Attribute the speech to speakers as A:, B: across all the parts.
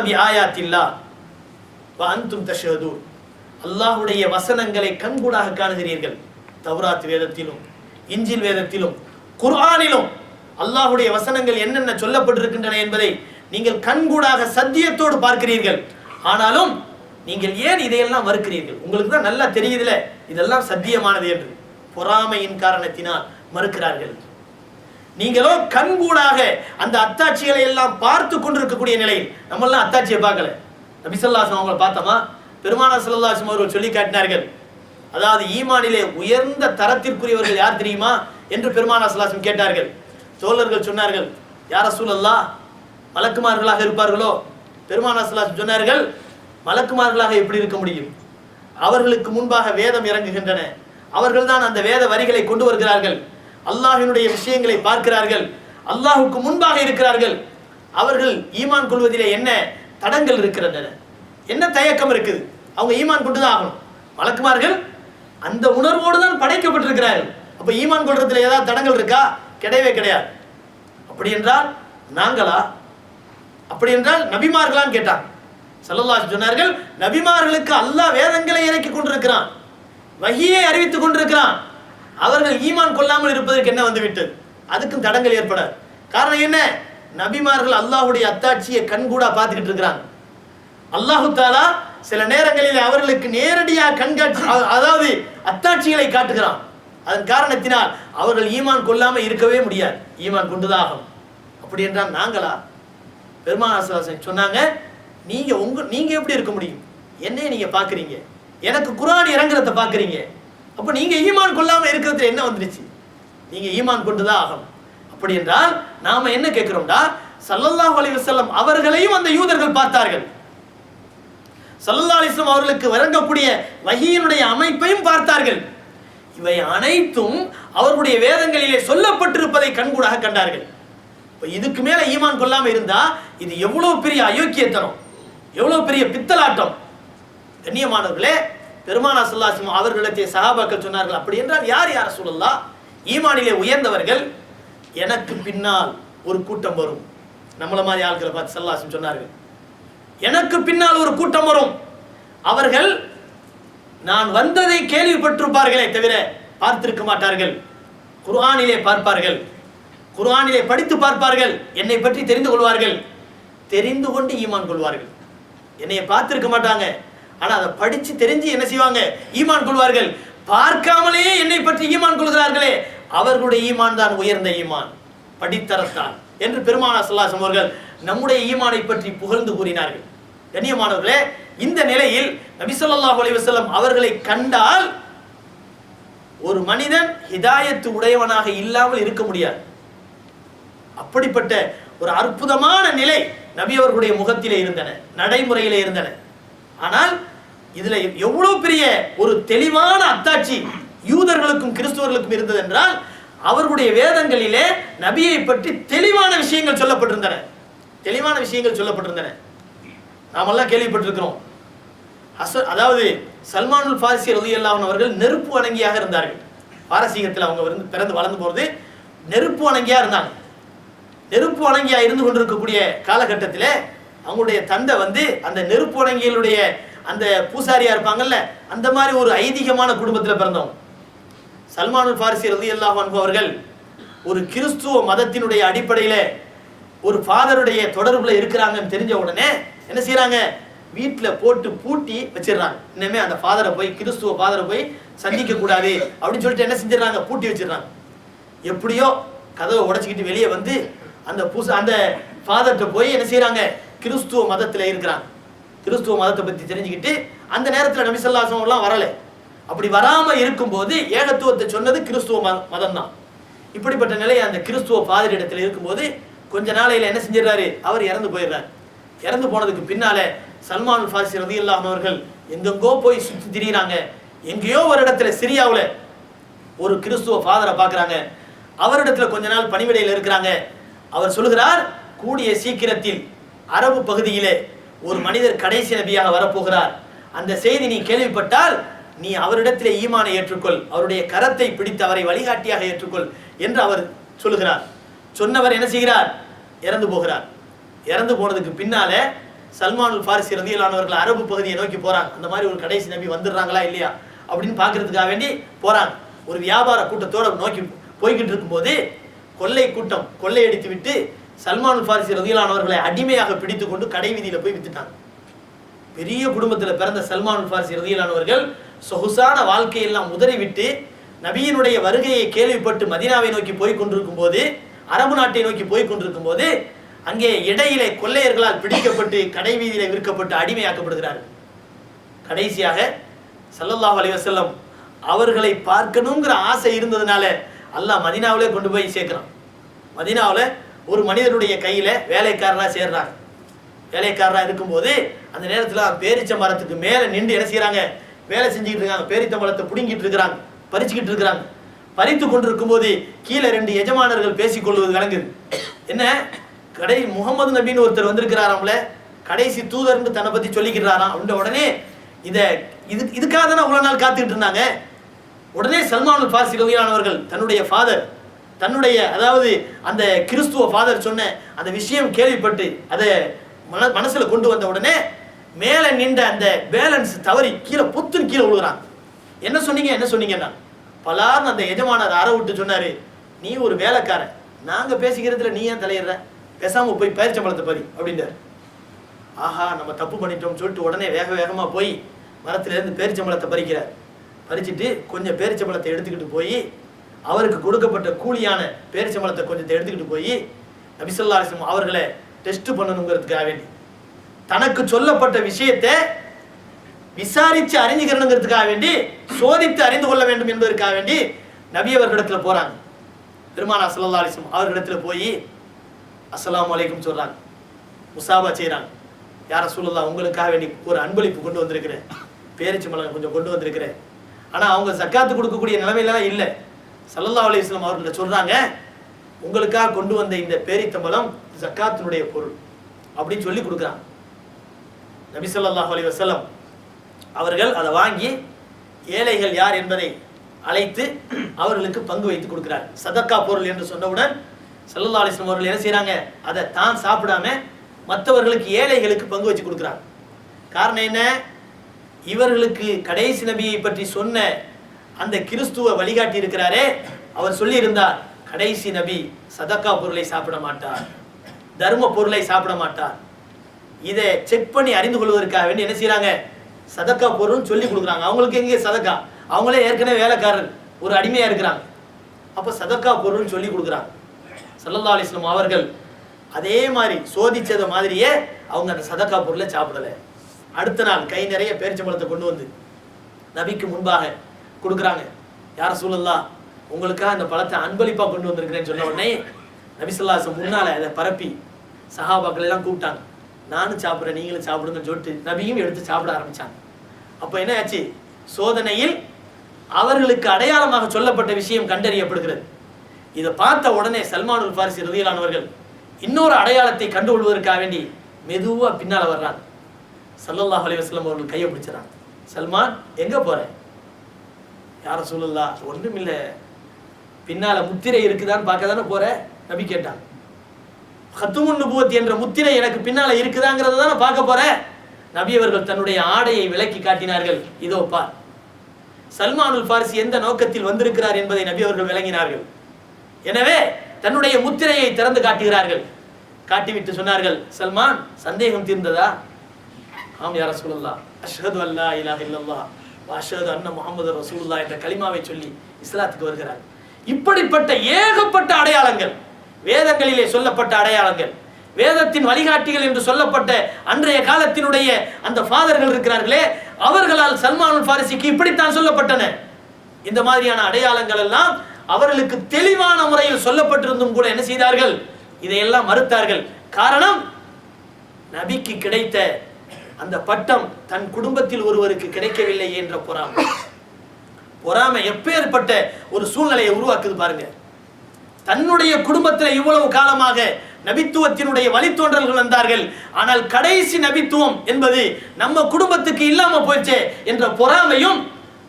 A: B ஆயாத்தில்லா வ வசனங்களை கண்கூடாக காணுகிறீர்கள் தௌராத் வேதத்திலும் இஞ்சில் வேதத்திலும் குர்ஆனிலும் அல்லாஹுடைய வசனங்கள் என்னென்ன சொல்லப்பட்டிருக்கின்றன என்பதை நீங்கள் கண்கூடாக சத்தியத்தோடு பார்க்கிறீர்கள் ஆனாலும் நீங்கள் ஏன் இதையெல்லாம் மறுக்கிறீர்கள் உங்களுக்கு தான் நல்லா தெரியுதுல இதெல்லாம் சத்தியமானது என்று பொறாமையின் காரணத்தினால் மறுக்கிறார்கள் நீங்களோ கண்கூடாக அந்த அத்தாட்சிகளை எல்லாம் பார்த்து கொண்டிருக்கக்கூடிய நிலையில் நம்மெல்லாம் அத்தாட்சியை பார்க்கல. நபிசல்லாசம் அவங்களை பார்த்தோமா? பெருமானா சல்லாசம் அவர்கள் சொல்லி காட்டினார்கள். அதாவது ஈமானிலே உயர்ந்த தரத்திற்குரியவர்கள் யார் தெரியுமா? என்று பெருமானா சல்லாசம் கேட்டார்கள். தோழர்கள் சொன்னார்கள் யார சூழல்லா மலக்குமார்களாக இருப்பார்களோ? பெருமானா சல்லாசம் சொன்னார்கள் மலக்குமார்களாக எப்படி இருக்க முடியும்? அவர்களுக்கு முன்பாக வேதம் இறங்குகின்றன. அவர்கள்தான் அந்த வேத வரிகளை கொண்டு வருகிறார்கள். அல்லாஹினுடைய விஷயங்களை பார்க்கிறார்கள் அல்லாஹுக்கு முன்பாக இருக்கிறார்கள். அவர்கள் ஈமான் கொள்வதிலே என்ன தடங்கள் இருக்கின்றன என்ன தயக்கம் இருக்குது? அவங்க ஈமான் கொண்டு தான் ஆகணும். வழக்குமார்கள் அந்த உணர்வோடு தான் படைக்கப்பட்டிருக்கிறார்கள். அப்போ ஈமான் கொள்றதுல ஏதாவது தடங்கள் இருக்கா? கிடையவே கிடையாது. அப்படி என்றால் நாங்களா? அப்படி என்றால் நபிமார்களான்னு கேட்டாங்க. சல்லல்லா சொன்னார்கள் நபிமார்களுக்கு அல்லாஹ் வேதங்களை இறக்கி கொண்டிருக்கிறான். வகியை அறிவித்துக் கொண்டிருக்கிறான். அவர்கள் ஈமான் கொள்ளாமல் இருப்பதற்கு என்ன வந்துவிட்டது? அதுக்கும் தடங்கள் ஏற்பட காரணம் என்ன? நபிமார்கள் அல்லாஹ்வுடைய அத்தாட்சியை கண்கூடா பார்த்துக்கிட்டு இருக்கிறாங்க. அல்லாஹு தாலா சில நேரங்களில் அவர்களுக்கு நேரடியாக கண்காட்சி அதாவது அத்தாட்சிகளை காட்டுகிறான். அதன் காரணத்தினால் அவர்கள் ஈமான் கொள்ளாமல் இருக்கவே முடியாது. ஈமான் கொண்டுதாகும் அப்படி என்றால் நாங்களா? பெருமானாசன் சொன்னாங்க நீங்க உங்க நீங்க எப்படி இருக்க முடியும்? என்னைய நீங்க பாக்குறீங்க எனக்கு குர்ஆன் இறங்குறத பாக்குறீங்க அப்போ நீங்க ஈமான் கொள்ளாமல் இருக்கிறது என்ன வந்துருச்சு? நீங்க ஈமான் கொண்டு தான் ஆகணும். அப்படி என்றால் நாம என்ன கேட்கிறோம்டா? சல்லல்லா அலி செல்லம் அவர்களையும் அந்த யூதர்கள் பார்த்தார்கள். சல்லல்லா அலிஸ்லம் அவர்களுக்கு வழங்கக்கூடிய வகையினுடைய அமைப்பையும் பார்த்தார்கள். இவை அனைத்தும் அவர்களுடைய வேதங்களிலே சொல்லப்பட்டிருப்பதை கண்கூடாக கண்டார்கள். இப்போ இதுக்கு மேலே ஈமான் கொள்ளாம இருந்தால் இது எவ்வளவு பெரிய அயோக்கியத்தனம் எவ்வளவு பெரிய பித்தலாட்டம். கண்ணியமானவர்களே பெருமானா சல்லாசிம் அவர்களிடத்தை சகாபாக்கள் சொன்னார்கள் அப்படி என்றால் யார் யார் சொல்லலாம் ஈமானிலே உயர்ந்தவர்கள் எனக்கு பின்னால் ஒரு கூட்டம் வரும். நம்மள மாதிரி ஆட்களை பார்த்து சல்லாசிம் சொன்னார்கள். எனக்கு பின்னால் ஒரு கூட்டம் வரும். அவர்கள் நான் வந்ததை கேள்விப்பட்டிருப்பார்களே தவிர பார்த்திருக்க மாட்டார்கள். குர்ஆனிலே பார்ப்பார்கள். குர்ஆனிலே படித்து பார்ப்பார்கள். என்னை பற்றி தெரிந்து கொள்வார்கள். தெரிந்து கொண்டு ஈமான் கொள்வார்கள். என்னைய பார்த்திருக்க மாட்டாங்க. ஆனா அதை படிச்சு தெரிஞ்சு என்ன செய்வாங்க? ஈமான் கொள்வார்கள். பார்க்காமலேயே என்னை பற்றி ஈமான் கொள்கிறார்களே. அவர்களுடைய ஈமான் தான் உயர்ந்த ஈமான். படித்தரத்தான் என்று பெருமானா சல்லாசம் அவர்கள் நம்முடைய ஈமானை பற்றி புகழ்ந்து கூறினார்கள். கண்ணியமானவர்களே இந்த நிலையில் நபிசல்லாஹ் ஸல்லல்லாஹு அவர்களை கண்டால் ஒரு மனிதன் ஹிதாயத்து உடையவனாக இல்லாமல் இருக்க முடியாது. அப்படிப்பட்ட ஒரு அற்புதமான நிலை நபி அவர்களுடைய முகத்திலே இருந்தன நடைமுறையிலே இருந்தன. ஆனால் இதுல எவ்வளவு பெரிய ஒரு தெளிவான அத்தாட்சி யூதர்களுக்கும் கிறிஸ்துவர்களுக்கும் இருந்தது என்றால் அவர்களுடைய வேதங்களிலே நபியை பற்றி தெளிவான விஷயங்கள் சொல்லப்பட்டிருந்தன. தெளிவான விஷயங்கள் சொல்லப்பட்டிருந்தன. நாமெல்லாம் கேள்விப்பட்டிருக்கிறோம். அச அதாவது சல்மானுல் ஃபாரிசி ரலியல்லாஹு அவர்கள் நெருப்பு வணங்கியாக இருந்தார்கள். பாரசீகத்தில் அவங்க வந்து பிறந்து வளர்ந்து போகிறது நெருப்பு வணங்கியாக இருந்தாங்க. நெருப்பு வணங்கியாக இருந்து கொண்டிருக்கக்கூடிய காலகட்டத்தில் அவங்களுடைய தந்தை வந்து அந்த நெருப்புடங்கியலுடைய அந்த பூசாரியா இருப்பாங்கல்ல அந்த மாதிரி ஒரு ஐதீகமான குடும்பத்தில் பிறந்தவங்க. சல்மானுல் ஃபாரிசி ரதி அல்லாஹ் அவர்கள் ஒரு கிறிஸ்துவ மதத்தினுடைய அடிப்படையில் ஒரு ஃபாதருடைய தொடர்பில் இருக்கிறாங்கன்னு தெரிஞ்ச உடனே என்ன செய்கிறாங்க வீட்டில் போட்டு பூட்டி வச்சிடுறாங்க. இனிமே அந்த ஃபாதரை போய் கிறிஸ்துவ ஃபாதரை போய் சந்திக்க கூடாது அப்படின்னு சொல்லிட்டு என்ன செஞ்சிடறாங்க? பூட்டி வச்சிடுறாங்க. எப்படியோ கதவை உடைச்சிக்கிட்டு வெளியே வந்து அந்த பூச அந்த ஃபாதர்கிட்ட போய் என்ன செய்கிறாங்க கிறிஸ்துவ மதத்தில் இருக்கிறாங்க கிறிஸ்துவ மதத்தை பற்றி தெரிஞ்சுக்கிட்டு அந்த நேரத்தில் நபிசல்லாசம்லாம் வரலை. அப்படி வராமல் இருக்கும்போது ஏகத்துவத்தை சொன்னது கிறிஸ்துவ மதம் தான் இப்படிப்பட்ட நிலை அந்த கிறிஸ்துவ ஃபாதர் இருக்கும்போது கொஞ்ச நாளையில் என்ன செஞ்சிடறாரு? அவர் இறந்து போயிடுறாரு. இறந்து போனதுக்கு பின்னால் சல்மான் ஃபாசி ரதி அவர்கள் எங்கெங்கோ போய் சுற்றி திரியிறாங்க. எங்கேயோ ஒரு இடத்துல சிரியாவில் ஒரு கிறிஸ்துவ ஃபாதரை பார்க்குறாங்க. அவரிடத்துல கொஞ்ச நாள் பணிவிடையில் இருக்கிறாங்க. அவர் சொல்லுகிறார் கூடிய சீக்கிரத்தில் அரபு பகுதியிலே ஒரு மனிதர் கடைசி நபியாக வரப்போகிறார். அந்த செய்தி நீ கேள்விப்பட்டால் நீ அவரிடத்திலே ஈமானை ஏற்றுக்கொள் அவருடைய கரத்தை பிடித்து அவரை வழிகாட்டியாக ஏற்றுக்கொள் என்று அவர் சொல்லுகிறார். சொன்னவர் என்ன செய்கிறார்? இறந்து போகிறார். இறந்து போனதுக்கு பின்னாலே சல்மானுல் ஃபாரிஸ் இறந்தியலானவர்கள் அரபு பகுதியை நோக்கி போறாங்க. அந்த மாதிரி ஒரு கடைசி நபி வந்துடுறாங்களா இல்லையா? அப்படின்னு பார்க்கறதுக்காக வேண்டி போறாங்க. ஒரு வியாபார கூட்டத்தோடு நோக்கி போய்கிட்டு இருக்கும்போது கொள்ளை கூட்டம் கொள்ளையடித்து விட்டு சல்மான் ஃபாரிசி ரதியலானவர்களை அடிமையாக பிடித்து கொண்டு கடை வீதியில் போய் வித்துட்டாங்க. பெரிய குடும்பத்தில் பிறந்த சல்மான் ஃபாரிசி ரதியலானவர்கள் சொகுசான வாழ்க்கையெல்லாம் உதறிவிட்டு நபியினுடைய வருகையை கேள்விப்பட்டு மதீனாவை நோக்கி போய் கொண்டிருக்கும் போது அரபு நாட்டை நோக்கி போய் கொண்டிருக்கும் போது அங்கே இடையிலே கொள்ளையர்களால் பிடிக்கப்பட்டு கடை வீதியிலே விற்கப்பட்டு அடிமையாக்கப்படுகிறார்கள். கடைசியாக சல்லல்லா அலைஹி அவர்களை பார்க்கணுங்கிற ஆசை இருந்ததுனால அல்லாஹ் மதினாவிலே கொண்டு போய் சேர்க்கிறான். மதினாவில் ஒரு மனிதனுடைய கையில் வேலைக்காரராக சேர்றாங்க. வேலைக்காரராக இருக்கும்போது அந்த நேரத்தில் பேரிச்ச மரத்துக்கு மேலே நின்று என்ன செய்கிறாங்க வேலை செஞ்சுக்கிட்டு இருக்காங்க. பேரிச்ச மரத்தை பிடுங்கிட்டு இருக்கிறாங்க. பறிச்சுக்கிட்டு இருக்கிறாங்க. பறித்து கொண்டிருக்கும் இருக்கும்போது கீழே ரெண்டு எஜமானர்கள் பேசிக்கொள்வது விளங்குது. என்ன? கடை முகமது நபின்னு ஒருத்தர் வந்திருக்கிறாராம்ல கடைசி தூதர்னு தன்னை பற்றி சொல்லிக்கிறாராம் அப்படின்ற உடனே இதை இது இதுக்காக தானே அவ்வளோ நாள் காத்துக்கிட்டு இருந்தாங்க? உடனே சல்மானுல் ஃபாரிசி ரலியல்லானவர்கள் தன்னுடைய ஃபாதர் தன்னுடைய அதாவது அந்த கிறிஸ்துவ ஃபாதர் சொன்ன அந்த விஷயம் கேள்விப்பட்டு அதை மன மனசில் கொண்டு வந்த உடனே மேலே நின்ற அந்த பேலன்ஸ் தவறி கீழே புத்துன்னு கீழே விழுகிறான். என்ன சொன்னீங்க? என்ன சொன்னீங்கன்னா பலார்னு அந்த எஜமானர் அற விட்டு சொன்னாரு நீ ஒரு வேலைக்காரன். நாங்கள் பேசிக்கிறதுல நீ ஏன் தலையிடுற? பேசாம போய் பயிற்சம்பளத்தை பறி அப்படின்றாரு. ஆஹா நம்ம தப்பு பண்ணிட்டோம்னு சொல்லிட்டு உடனே வேக வேகமாக போய் மரத்துலேருந்து பேரிச்சம்பளத்தை பறிக்கிறார். பறிச்சுட்டு கொஞ்சம் பேரிச்சம்பளத்தை எடுத்துக்கிட்டு போய் அவருக்கு கொடுக்கப்பட்ட கூலியான பேரிச்சம்பழத்தை கொஞ்சத்தை எடுத்துக்கிட்டு போய் நபிசல்லா அலிஸ்லம் அவர்களை டெஸ்ட் பண்ணணுங்கிறதுக்காக வேண்டி. தனக்கு சொல்லப்பட்ட விஷயத்தை விசாரித்து அறிஞ்சுக்கிறணுங்கிறதுக்காக வேண்டி சோதித்து அறிந்து கொள்ள வேண்டும் என்பதற்காக வேண்டி நபி அவர்களிடத்தில் போகிறாங்க பெருமானா சல்லா அலிஸ்லம் அவர்களிடத்தில் போய் அஸ்ஸலாமு வலைக்கும் சொல்கிறாங்க முசாபா செய்கிறாங்க யார சூழலா உங்களுக்காக வேண்டி ஒரு அன்பளிப்பு கொண்டு வந்திருக்கிறேன். பேரிச்சி மலர் கொஞ்சம் கொண்டு வந்திருக்கிறேன். ஆனால் அவங்க சக்காத்து கொடுக்கக்கூடிய நிலைமையிலாம் இல்லை. சல்லல்லா அலிஸ்லாம் அவர்கள சொல்றாங்க உங்களுக்காக கொண்டு வந்த இந்த பேரித்தம்பலம் ஜக்காத்தினுடைய பொருள் அப்படின்னு சொல்லி கொடுக்குறாங்க. நபி சொல்லாஹ் அலி வஸல்லம் அவர்கள் அதை வாங்கி ஏழைகள் யார் என்பதை அழைத்து அவர்களுக்கு பங்கு வைத்து கொடுக்கிறார். சதக்கா பொருள் என்று சொன்னவுடன் சல்லல்லா அலிஸ்லாம் அவர்கள் என்ன செய்கிறாங்க அதை தான் சாப்பிடாம மற்றவர்களுக்கு ஏழைகளுக்கு பங்கு வச்சு கொடுக்குறாங்க காரணம் என்ன? இவர்களுக்கு கடைசி நபியை பற்றி சொன்ன அந்த கிறிஸ்துவ வழிகாட்டி இருக்கிறாரே. அவர் சொல்லியிருந்தார் கடைசி நபி சதக்கா பொருளை சாப்பிட மாட்டார். தர்ம பொருளை சாப்பிட மாட்டார். இதை செக் பண்ணி அறிந்து கொள்வதற்காக வேண்டி என்ன செய்யறாங்க சதக்கா பொருள்னு சொல்லி கொடுக்குறாங்க. அவங்களுக்கு எங்கே சதக்கா? அவங்களே ஏற்கனவே வேலைக்காரர். ஒரு அடிமையா இருக்கிறாங்க. அப்ப சதக்கா பொருள்னு சொல்லி கொடுக்குறாங்க. சல்லல்லா அலிஸ்லாம் அவர்கள் அதே மாதிரி சோதிச்சத மாதிரியே அவங்க அந்த சதக்கா பொருளை சாப்பிடல. அடுத்த நாள் கை நிறைய பேரிச்சம்பழத்தை கொண்டு வந்து நபிக்கு முன்பாக கொடுக்குறாங்க. யார் சூழல்லா உங்களுக்காக அந்த பழத்தை அன்பளிப்பாக கொண்டு வந்திருக்கிறேன்னு சொன்ன உடனே நபிசல்லாசம் முன்னால் அதை பரப்பி சஹாபாக்கள் எல்லாம் கூப்பிட்டாங்க. நானும் சாப்பிட்றேன் நீங்களும் சாப்பிடுங்கன்னு சொல்லிட்டு நபியும் எடுத்து சாப்பிட ஆரம்பித்தாங்க அப்போ என்ன ஆச்சு? சோதனையில் அவர்களுக்கு அடையாளமாக சொல்லப்பட்ட விஷயம் கண்டறியப்படுகிறது. இதை பார்த்த உடனே சல்மானுல் ஃபாரிசி ரதியிலானவர்கள் இன்னொரு அடையாளத்தை கண்டுகொள்வதற்காக வேண்டி மெதுவாக பின்னால் வர்றாங்க. சல்லல்லாஹ் அலி வஸ்லம் அவர்கள் கையை பிடிச்சிடறாங்க. சல்மான் எங்கே போகிறேன் யார சொல்லலா? ஒன்றும் இல்லை பின்னால் முத்திரை இருக்குதான்னு பார்க்க தானே போகிறேன் நபி கேட்டான். ஹத்துமுன் நுபுவத் என்ற முத்திரை எனக்கு பின்னால் இருக்குதாங்கிறத தானே பார்க்க போகிறேன் நபி அவர்கள் தன்னுடைய ஆடையை விலக்கி காட்டினார்கள். இதோ பார். சல்மானுல் ஃபாரிசி எந்த நோக்கத்தில் வந்திருக்கிறார் என்பதை நபி அவர்கள் விளங்கினார்கள். எனவே தன்னுடைய முத்திரையை திறந்து காட்டுகிறார்கள். காட்டிவிட்டு சொன்னார்கள் சல்மான் சந்தேகம் தீர்ந்ததா? ஆம் யார சொல்லலாம் அஷ்ஹது அல்லா இலாஹ இல்லல்லா வாஷது அண்ணன் முகமது ரசூல்லா என்ற கலிமாவை சொல்லி இஸ்லாத்துக்கு வருகிறார். இப்படிப்பட்ட ஏகப்பட்ட அடையாளங்கள் வேதங்களிலே சொல்லப்பட்ட அடையாளங்கள் வேதத்தின் வழிகாட்டிகள் என்று சொல்லப்பட்ட அன்றைய காலத்தினுடைய அந்த ஃபாதர்கள் இருக்கிறார்களே அவர்களால் சல்மான் ஃபாரிசிக்கு இப்படித்தான் சொல்லப்பட்டன. இந்த மாதிரியான அடையாளங்கள் எல்லாம் அவர்களுக்கு தெளிவான முறையில் சொல்லப்பட்டிருந்தும் கூட என்ன செய்தார்கள்? இதையெல்லாம் மறுத்தார்கள். காரணம் நபிக்கு கிடைத்த அந்த பட்டம் தன் குடும்பத்தில் ஒருவருக்கு கிடைக்கவில்லை என்ற பொறாமை. பொறாமை எப்பேற்பட்ட ஒரு சூழ்நிலையை உருவாக்குது பாருங்க. தன்னுடைய குடும்பத்தில் இவ்வளவு காலமாக நபித்துவத்தினுடைய வழித்தோன்றல்கள் வந்தார்கள். ஆனால் கடைசி நபித்துவம் என்பது நம்ம குடும்பத்துக்கு இல்லாம போயிடுச்சே என்ற பொறாமையும்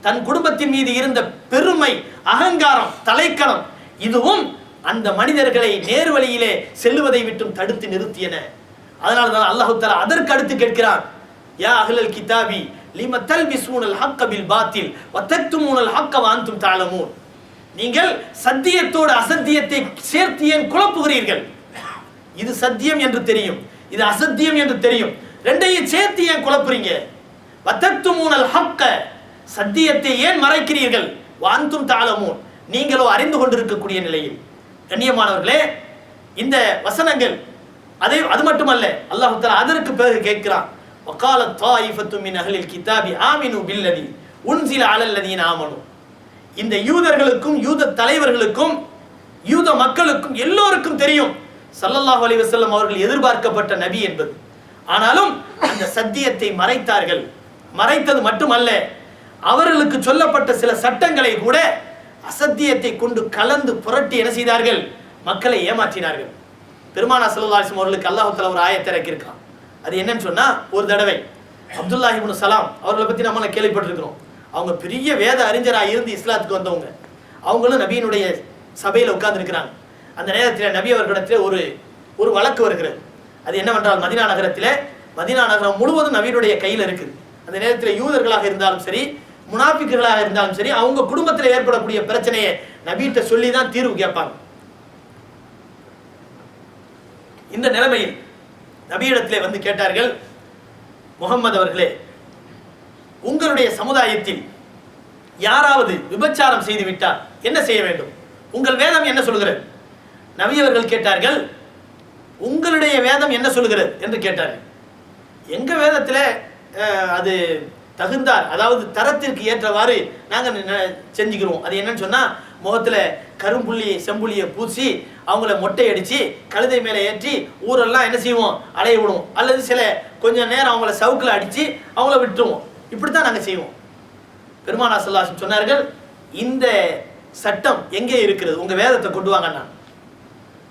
A: தன் குடும்பத்தின் மீது இருந்த பெருமை அகங்காரம் தலைக்கணம் இதுவும் அந்த மனிதர்களை நேர்வழியிலே செல்லுவதை விட்டும் தடுத்து நிறுத்தியன. அதனால தான் அல்லாஹு தலா அதற்கு அடுத்து கேட்கிறான். யா அகலல் கிதாபி லிம தல்பிசூனல் ஹக்க பில் பாத்தில் வ தக்துமூனல் ஹக்க வாந்தும் அன்தும் நீங்கள் சத்தியத்தோடு அசத்தியத்தை சேர்த்து ஏன் குழப்புகிறீர்கள்? இது சத்தியம் என்று தெரியும். இது அசத்தியம் என்று தெரியும். ரெண்டையும் சேர்த்து ஏன் குழப்புறீங்க? வத்தத்துமூனல் ஹக்க சத்தியத்தை ஏன் மறைக்கிறீர்கள்? வாந்தும் தாளமூன் நீங்களோ அறிந்து கொண்டிருக்கக்கூடிய நிலையில். கண்ணியமானவர்களே இந்த வசனங்கள் அதே அது மட்டுமல்ல அல்லாஹ் அதற்கு பிறகு கேட்கிறான். وقال الطائفة من மின் الكتاب கிதாபி بالذي أنزل على الذين آمنوا. இந்த யூதர்களுக்கும் யூத தலைவர்களுக்கும் யூத மக்களுக்கும் எல்லோருக்கும் தெரியும். சல்லல்லாஹ் அலைஹி வஸல்லம் அவர்கள் எதிர்பார்க்கப்பட்ட நபி என்பது. ஆனாலும் அந்த சத்தியத்தை மறைத்தார்கள். மறைத்தது மட்டுமல்ல அவர்களுக்கு சொல்லப்பட்ட சில சட்டங்களை கூட அசத்தியத்தை கொண்டு கலந்து புரட்டி என்ன செய்தார்கள்? மக்களை ஏமாற்றினார்கள். பெருமானா ஸல்லல்லாஹு அவர்களுக்கு அல்லாஹத்தில் ஒரு ஆயத்திறக்கிருக்கான் அது என்னன்னு சொன்னா ஒரு தடவை. அப்துல்லாஹி இப்னு சலாம் அவர்களை பத்தி நம்மளை கேள்விப்பட்டிருக்கிறோம். அவங்க பெரிய வேத அறிஞராக இருந்து இஸ்லாத்துக்கு வந்தவங்க. அவங்களும் நபியினுடைய சபையில் உட்கார்ந்துருக்கிறாங்க. அந்த நேரத்தில் நபி அவர்களிடத்தில் ஒரு ஒரு வழக்கு வருகிறது. அது என்னவென்றால் மதினா நகரத்தில் மதினா நகரம் முழுவதும் நபியினுடைய கையில் இருக்குது. அந்த நேரத்தில் யூதர்களாக இருந்தாலும் சரி முனாஃபிக்குகளாக இருந்தாலும் சரி அவங்க குடும்பத்தில் ஏற்படக்கூடிய பிரச்சனையை நபீட்ட சொல்லி தான் தீர்வு கேட்பாங்க. இந்த நிலைமையில் நபியிடத்திலே வந்து கேட்டார்கள் முகம்மது அவர்களே உங்களுடைய சமுதாயத்தில் யாராவது விபச்சாரம் செய்து விட்டால் என்ன செய்ய வேண்டும்? உங்கள் வேதம் என்ன சொல்கிறது? நபி அவர்கள் கேட்டார்கள் உங்களுடைய வேதம் என்ன சொல்கிறது? என்று கேட்டார்கள். எங்க வேதத்தில் அது தகுந்தார். அதாவது தரத்திற்கு ஏற்றவாறு நாங்கள் செஞ்சுக்கிறோம். அது என்னன்னு சொன்னால் முகத்தில் கரும்புள்ளி செம்புள்ளியை பூசி அவங்கள மொட்டை அடித்து கழுதை மேலே ஏற்றி ஊரெல்லாம் என்ன செய்வோம்? அலைய விடுவோம். அல்லது சில கொஞ்சம் நேரம் அவங்கள சவுக்குல அடித்து அவங்கள விட்டுருவோம். இப்படித்தான் நாங்கள் செய்வோம். பெருமானா சல்லாசம் சொன்னார்கள் இந்த சட்டம் எங்கே இருக்கிறது? உங்கள் வேதத்தை கொண்டு வாங்கண்ணா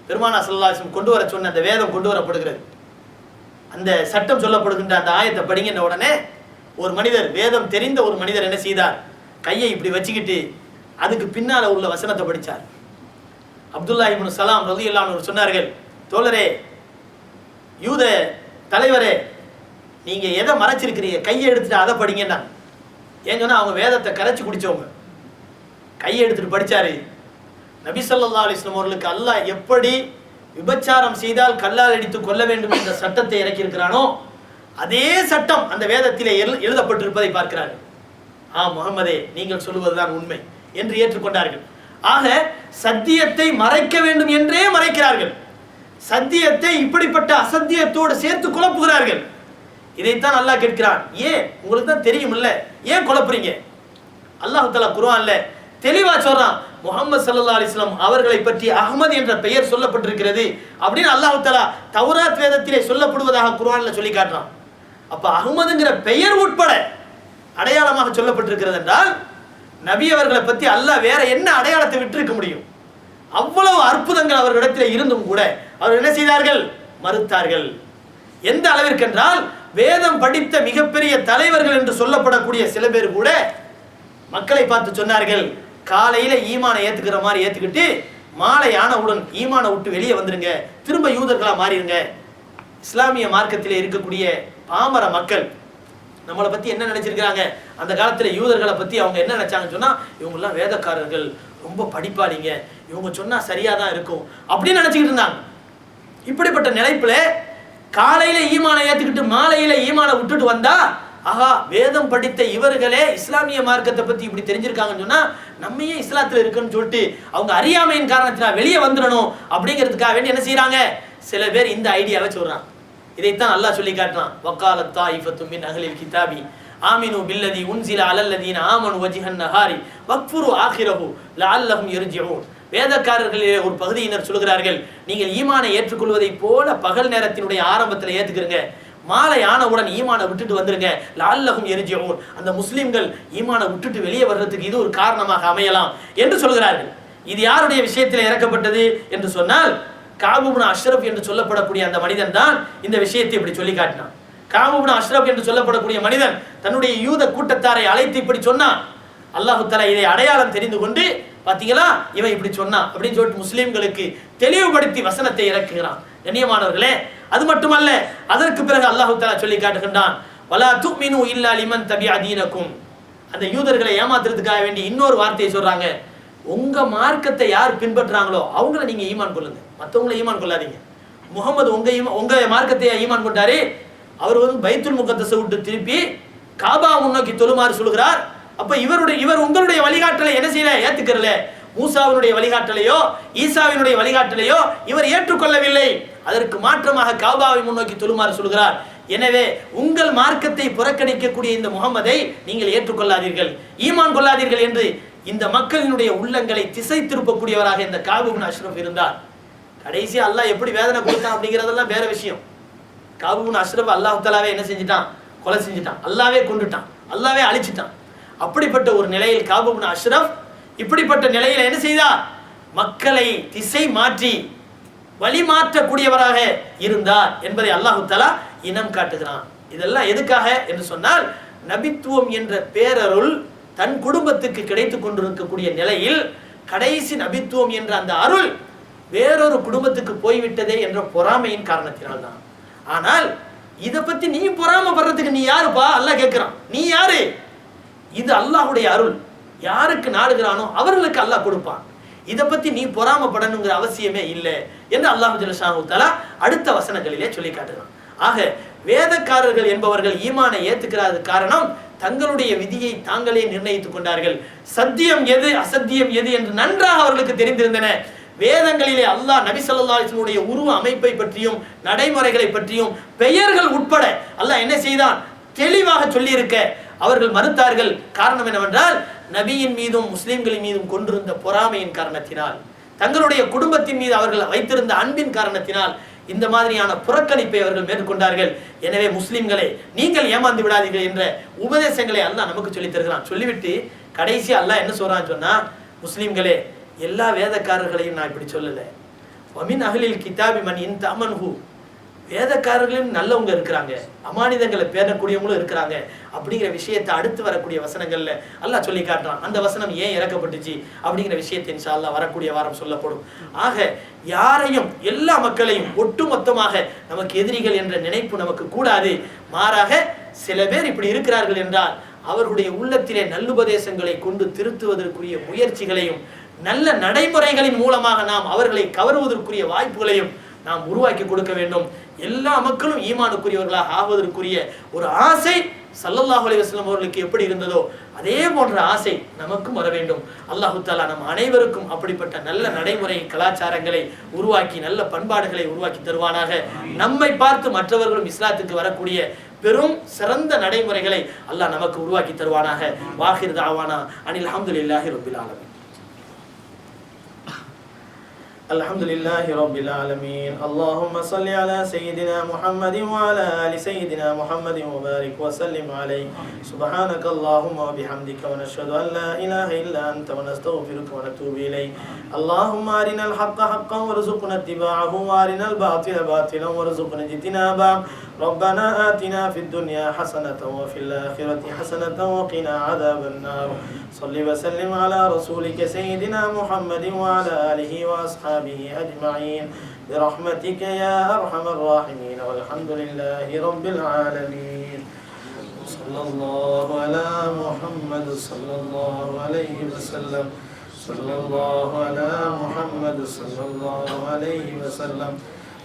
A: பெருமானா சல்லாசம் கொண்டு வர சொன்ன அந்த வேதம் கொண்டு வரப்படுகிறது. அந்த சட்டம் சொல்லப்படுகின்ற அந்த ஆயத்தை படிங்கின்ற உடனே ஒரு மனிதர் வேதம் தெரிந்த ஒரு மனிதர் என்ன செய்தார்? கையை இப்படி வச்சுக்கிட்டு அதுக்கு பின்னால் உள்ள வசனத்தை படிச்சார். அப்துல்லா இப்னு சலாம் ரலியல்லாஹு சொன்னார்கள் தோழரே யூத தலைவரே நீங்க எதை மறைச்சிருக்கிறீங்க? கையை எடுத்துட்டு அதை படிங்கன்னா ஏங்கன்னா அவங்க வேதத்தை கரைச்சி குடிச்சவங்க. கையை எடுத்துட்டு படிச்சாரு. நபி சொல்லா அலைஹி அவர்களுக்கு அல்லாஹ் எப்படி விபச்சாரம் செய்தால் கல்லால் அடித்து கொல்ல வேண்டும் என்ற சட்டத்தை இறக்கியிருக்கிறானோ அதே சட்டம் அந்த வேதத்திலே எழு- எழுதப்பட்டிருப்பதை பார்க்கிறார்கள். ஆ முகமதே நீங்கள் சொல்லுவதுதான் உண்மை என்று ஏற்றுக்கொண்டார்கள். ஆக சத்தியத்தை மறைக்க வேண்டும் என்றே மறைக்கிறார்கள். சத்தியத்தை இப்படிப்பட்ட அசத்தியத்தோடு சேர்த்து குழப்புகிறார்கள். இதைத்தான் அல்லாஹ் கேட்கிறான். ஏன்? உங்களுக்கு தான் தெரியும்ல ஏன் குழப்புறீங்க? அல்லாஹ் தஆலா குர்ஆன்ல தெளிவா சொல்றான். முகமது சல்லா அலிஸ்லாம் அவர்களை பற்றி அகமது என்ற பெயர் சொல்லப்பட்டிருக்கிறது அப்படின்னு அல்லாஹு தலா தௌராத் வேதத்திலே சொல்லப்படுவதாக குருவான்ல சொல்லி காட்டுறான். அப்ப அகமதுங்கிற பெயர் உட்பட அடையாளமாக சொல்லப்பட்டிருக்கிறது என்றால் நபி அவர்களை பற்றி அல்லாஹ் வேற என்ன அடையாளத்தை விட்டிருக்க முடியும்? அவ்வளவு அற்புதங்கள் அவர்களிடத்தில் இருந்தும் கூட அவர் என்ன செய்தார்கள்? மறுத்தார்கள். எந்த அளவிற்கென்றால் வேதம் படித்த மிகப்பெரிய தலைவர்கள் என்று சொல்லப்படக்கூடிய சில பேர் கூட மக்களை பார்த்து சொன்னார்கள் காலையில ஈமானை ஏத்துக்கிற மாதிரி ஏத்துக்கிட்டு மாலை ஆனவுடன் ஈமானை விட்டு வெளியே வந்துருங்க திரும்ப யூதர்களா மாறிடுங்க இஸ்லாமிய மார்க்கத்திலே இருக்கக்கூடிய பாமர மக்கள் நம்மளை பற்றி என்ன நினச்சிருக்கிறாங்க? அந்த காலத்தில் யூதர்களை பற்றி அவங்க என்ன நினச்சாங்கன்னு சொன்னால் இவங்கெல்லாம் வேதக்காரர்கள் ரொம்ப படிப்பாளிங்க. இவங்க சொன்னால் சரியாக தான் இருக்கும். அப்படின்னு நினச்சிக்கிட்டு இருந்தாங்க. இப்படிப்பட்ட நிலைப்புல காலையில் ஈமானை ஏற்றுக்கிட்டு மாலையில் ஈமானை விட்டுட்டு வந்தால் ஆஹா வேதம் படித்த இவர்களே இஸ்லாமிய மார்க்கத்தை பற்றி இப்படி தெரிஞ்சிருக்காங்கன்னு சொன்னால் நம்ம ஏன் இருக்குன்னு சொல்லிட்டு அவங்க அறியாமையின் காரணத்தினால் வெளியே வந்துடணும் அப்படிங்கிறதுக்காக வேண்டி என்ன செய்கிறாங்க சில பேர் இந்த ஐடியாவை சொல்கிறாங்க இதைத்தான் அல்லாஹ் சொல்லி காட்டுறான் வக்கால தாயிஃபத்து மின் அகலில் கிதாபி. ஆமினு பில்லதி உன்சில அலல்லதீன ஆமனு வஜிஹன் நஹாரி. வக்ஃபுரு ஆகிரஹு லஅல்லஹும் யர்ஜிஊன். வேதக்காரர்களிலே ஒரு பகுதியினர் சொல்கிறார்கள் நீங்கள் ஈமானை ஏற்றுக்கொள்வதை போல பகல் நேரத்தினுடைய ஆரம்பத்தில் ஏத்துக்கிறங்க மாலை ஆனவுடன் ஈமானை விட்டுட்டு வந்துருங்க. லால்லகும் எரிஜியவும் அந்த முஸ்லிம்கள் ஈமானை விட்டுட்டு வெளியே வர்றதுக்கு இது ஒரு காரணமாக அமையலாம் என்று சொல்கிறார்கள். இது யாருடைய விஷயத்தில் இறக்கப்பட்டது என்று சொன்னால் காபுபுன அஷ்ரப் என்று சொல்லப்படக்கூடிய அந்த மனிதன் தான் இந்த விஷயத்தை இப்படி சொல்லி காட்டினான். காபுபுன அஷ்ரப் என்று சொல்லப்படக்கூடிய மனிதன் தன்னுடைய யூத கூட்டத்தாரை அழைத்து இப்படி சொன்னான். அல்லாஹு தலா இதை அடையாளம் தெரிந்து கொண்டு பார்த்தீங்களா இவன் இப்படி சொன்னான் அப்படின்னு சொல்லிட்டு முஸ்லீம்களுக்கு தெளிவுபடுத்தி வசனத்தை இறக்குகிறான். கண்ணியமானவர்களே அது மட்டுமல்ல அதற்கு பிறகு அல்லாஹு தலா சொல்லி காட்டுகின்றான் வலா துமினு இல்லா லிமன் தபிஅ அந்த யூதர்களை ஏமாத்துறதுக்காக வேண்டி இன்னொரு வார்த்தையை சொல்றாங்க. உங்க மார்க்கத்தை யார் பின்பற்றுறாங்களோ அவங்கள நீங்க ஈமான் கொள்ளுங்க. மற்றவங்கள ஈமான் கொள்ளாதீங்க. முகமது உங்க ஈமா- உங்க மார்க்கத்தை ஈமான் கொண்டாரு. அவர் வந்து பைத்துல் முகத்தை விட்டு திருப்பி காபா முன்னோக்கி தொழுமாறு சொல்கிறார் அப்ப இவருடைய இவர் உங்களுடைய வழிகாட்டலை என்ன செய்யல? ஏத்துக்கிறல. மூசாவினுடைய வழிகாட்டலையோ ஈசாவினுடைய வழிகாட்டலையோ இவர் ஏற்றுக்கொள்ளவில்லை. அதற்கு மாற்றமாக காபாவை முன்னோக்கி தொழுமாறு சொல்கிறார் எனவே உங்கள் மார்க்கத்தை புறக்கணிக்கக்கூடிய இந்த முகமதை நீங்கள் ஏற்றுக்கொள்ளாதீர்கள். ஈமான் கொள்ளாதீர்கள் என்று இந்த மக்களினுடைய உள்ளங்களை திசை திருப்பக்கூடியவராக இந்த காபுபின் அஷ்ரஃப் இருந்தார். கடைசி அல்லாஹ் எப்படி வேதனை கொடுத்தான் அப்படிங்கிறதெல்லாம் வேற விஷயம். காபுபின் அஷ்ரஃப் அல்லாஹ் தலாவே என்ன செஞ்சிட்டான்? கொலை செஞ்சிட்டான். அல்லாவே கொண்டுட்டான் அல்லாவே அழிச்சிட்டான். அப்படிப்பட்ட ஒரு நிலையில் காபுபின் அஷ்ரஃப் இப்படிப்பட்ட நிலையில் என்ன செய்தார்? மக்களை திசை மாற்றி வழிமாற்றக்கூடியவராக இருந்தார் என்பதை அல்லாஹு இனம் காட்டுகிறான். இதெல்லாம் எதுக்காக? என்று சொன்னால் நபித்துவம் என்ற பேரருள் தன் குடும்பத்துக்கு கிடைத்து கொண்டிருக்கக்கூடிய நிலையில் கடைசி நபித்துவம் என்ற அந்த அருள் வேறொரு குடும்பத்துக்கு போய்விட்டதே என்ற பொறாமையின் காரணத்தினால் தான் ஆனால் இதை பத்தி நீ பொறாமப்படுறதுக்கு நீ யாருப்பா? அல்லாஹ் கேட்கிறான். நீ யாரு? இது அல்லாஹ்வுடைய அருள். யாருக்கு நாடுகிறானோ அவர்களுக்கு அல்லாஹ் கொடுப்பான். இதை பத்தி நீ பொறாமப்படணுங்கிற அவசியமே இல்லை என்று அல்லாஹ் ஜலஷாஹு அடுத்த வசனங்களிலே சொல்லி காட்டுகிறான். ஆக வேதக்காரர்கள் என்பவர்கள் ஈமானை ஏத்துக்கிறாத காரணம் தங்களுடைய விதியை தாங்களே நிர்ணயித்துக் கொண்டார்கள். சத்தியம் எது அசத்தியம் எது என்று நன்றாக அவர்களுக்கு தெரிந்திருந்தன. வேதங்களிலே அல்லாஹ் நபி ஸல்லல்லாஹு உருவ அமைப்பை பற்றியும் நடைமுறைகளை பற்றியும் பெயர்கள் உட்பட அல்லாஹ் என்ன செய்தான்? தெளிவாக சொல்லியிருக்க. அவர்கள் மறுத்தார்கள். காரணம் என்னவென்றால் நபியின் மீதும் முஸ்லிம்களின் மீதும் கொண்டிருந்த பொறாமையின் காரணத்தினால் தங்களுடைய குடும்பத்தின் மீது அவர்கள் வைத்திருந்த அன்பின் காரணத்தினால் இந்த மாதிரியான புறக்கணிப்பை அவர்கள் மேற்கொண்டார்கள். எனவே முஸ்லிம்களே நீங்கள் ஏமாந்து விடாதீர்கள் என்ற உபதேசங்களை அல்லா நமக்கு சொல்லித் தருகிறான் சொல்லிவிட்டு கடைசி அல்லா என்ன சொல்றான்னு சொன்னா முஸ்லிம்களே எல்லா வேதக்காரர்களையும் நான் இப்படி சொல்லலை. வமின் அகலில் கிதாபி மன் இன் தமன்ஹு வேதக்காரர்களும் நல்லவங்க இருக்கிறாங்க. அமானிதங்களை பேணக்கூடியவங்களும் இருக்கிறாங்க. அப்படிங்கிற விஷயத்தை அடுத்து வரக்கூடிய வசனங்கள்ல அல்லா சொல்லி காட்டுறான். அந்த வசனம் ஏன் இறக்கப்பட்டுச்சு? அப்படிங்கிற விஷயத்தை இன்ஷா வரக்கூடிய வாரம் சொல்லப்படும். ஆக யாரையும் எல்லா மக்களையும் ஒட்டுமொத்தமாக நமக்கு எதிரிகள் என்ற நினைப்பு நமக்கு கூடாது. மாறாக சில பேர் இப்படி இருக்கிறார்கள் என்றால் அவர்களுடைய உள்ளத்திலே நல்லுபதேசங்களை கொண்டு திருத்துவதற்குரிய முயற்சிகளையும் நல்ல நடைமுறைகளின் மூலமாக நாம் அவர்களை கவருவதற்குரிய வாய்ப்புகளையும் நாம் உருவாக்கி கொடுக்க வேண்டும். எல்லா மக்களும் ஈமானுக்குரியவர்களாக ஆவதற்குரிய ஒரு ஆசை சல்லல்லாஹு அலைஹி வஸல்லம் அவர்களுக்கு எப்படி இருந்ததோ அதே போன்ற ஆசை நமக்கும் வர வேண்டும். அல்லாஹு தாலா நம் அனைவருக்கும் அப்படிப்பட்ட நல்ல நடைமுறை கலாச்சாரங்களை உருவாக்கி நல்ல பண்பாடுகளை உருவாக்கி தருவானாக. நம்மை பார்த்து மற்றவர்களும் இஸ்லாத்துக்கு வரக்கூடிய பெரும் சிறந்த நடைமுறைகளை அல்லாஹ் நமக்கு உருவாக்கி தருவானாக. வாஹிர் தாவானா அனில் அல்ஹம்துலில்லாஹி ரப்பில் ஆலமீன். الحمد لله رب العالمين اللهم صل على سيدنا محمد وعلى آل سيدنا محمد وبارك وسلم عليه سبحانك اللهم وبحمدك ونشهد أن لا إله إلا أنت ونستغفرك ونتوب إليك اللهم أرنا الحق حقا وارزقنا اتباعه وأرنا الباطل باطلا وارزقنا اجتنابه. ربنا آتنا في الدنيا حسنة وفي الآخرة حسنة وقنا عذاب النار. صل وسلم على رسولك سيدنا محمد وعلى آله وأصحابه أجمعين. برحمتك يا أرحم الراحمين. والحمد لله رب العالمين. صلى الله على محمد صلى الله عليه وسلم. صلى الله على محمد صلى الله عليه وسلم.